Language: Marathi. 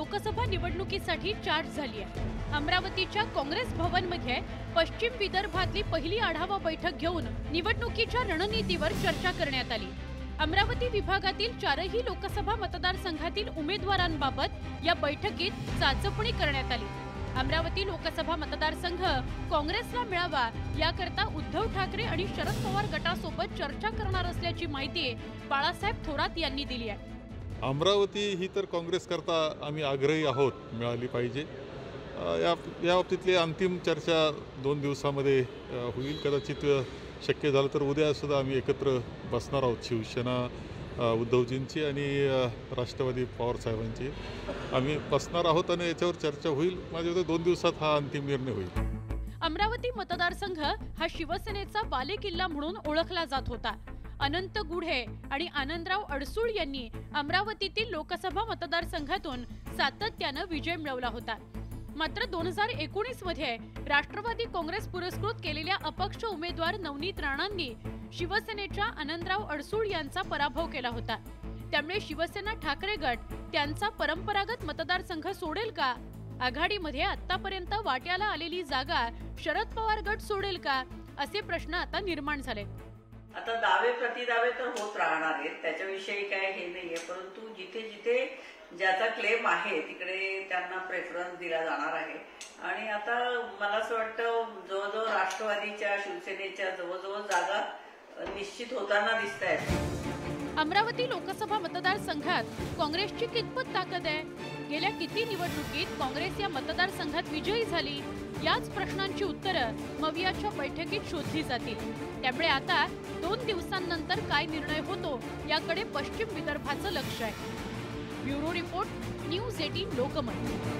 लोकसभा निवडणुकीसाठी चार्ज झाली आहे. अमरावतीच्या काँग्रेस भवनमध्ये पश्चिम विदर्भातली पहिली आढावा बैठक घेऊन निवडणुकीच्या रणनीतीवर चर्चा करण्यात आली. अमरावती विभागातील चारही लोकसभा मतदारसंघातील उमेदवारांबाबत या बैठकीत चाचपणी करण्यात आली. अमरावती लोकसभा मतदारसंघ काँग्रेसला मिळावा याकरता उद्धव ठाकरे आणि शरद पवार गटासोबत चर्चा करणार असल्याची माहिती बाळासाहेब थोरात यांनी दिली आहे. अमरावती ही तर काँग्रेसकरता आम्ही आग्रही आहोत मिळाली पाहिजे. या या बाबतीतली अंतिम चर्चा दोन दिवसामध्ये होईल. कदाचित शक्य झालं तर उद्यासुद्धा आम्ही एकत्र बसणार आहोत शिवसेना उद्धवजींची आणि राष्ट्रवादी पवारसाहेबांची आम्ही बसणार आहोत आणि याच्यावर चर्चा होईल. माझ्या मते दोन दिवसात हा अंतिम निर्णय होईल. अमरावती मतदारसंघ हा शिवसेनेचा बालेकिल्ला म्हणून ओळखला जात होता. अनंत गुढे आणि आनंदराव अडसूळ यांनी अमरावतीतील लोकसभा मतदारसंघातून सातत्यानं विजय मिळवला होता. मात्र दोन हजार एकोणीसमध्ये राष्ट्रवादी काँग्रेस पुरस्कृत केलेल्या अपक्ष उमेदवार नवनीत राणांनी शिवसेनेच्या आनंदराव अडसूळ यांचा पराभव केला होता. त्यामुळे शिवसेना ठाकरे गट त्यांचा परंपरागत मतदारसंघ सोडेल का? आघाडीमध्ये आतापर्यंत वाट्याला आलेली जागा शरद पवार गट सोडेल का? असे प्रश्न आता निर्माण झाले. आता दावे प्रतिदावे तर होत राहणार आहेत त्याच्याविषयी काय हे नाहीये परंतु जिथे जिथे ज्याचा क्लेम आहे तिकडे त्यांना प्रेफरन्स दिला जाणार आहे. आणि आता मला असं वाटतं जवळजवळ राष्ट्रवादीच्या शिवसेनेच्या जवळजवळ जागा निश्चित होताना दिसत आहेत अमरावती लोकसभा मतदारसंघात काँग्रेसची कितपत ताकद आहे? गेल्या किती निवडणुकीत काँग्रेस या मतदारसंघात विजयी झाली? याच प्रश्नांची उत्तरं मवियाच्या बैठकीत शोधली जातील. त्यामुळे आता दोन दिवसांनंतर काय निर्णय होतो याकडे पश्चिम विदर्भाचं लक्ष आहे. Bureau report news eighteen Lokmat.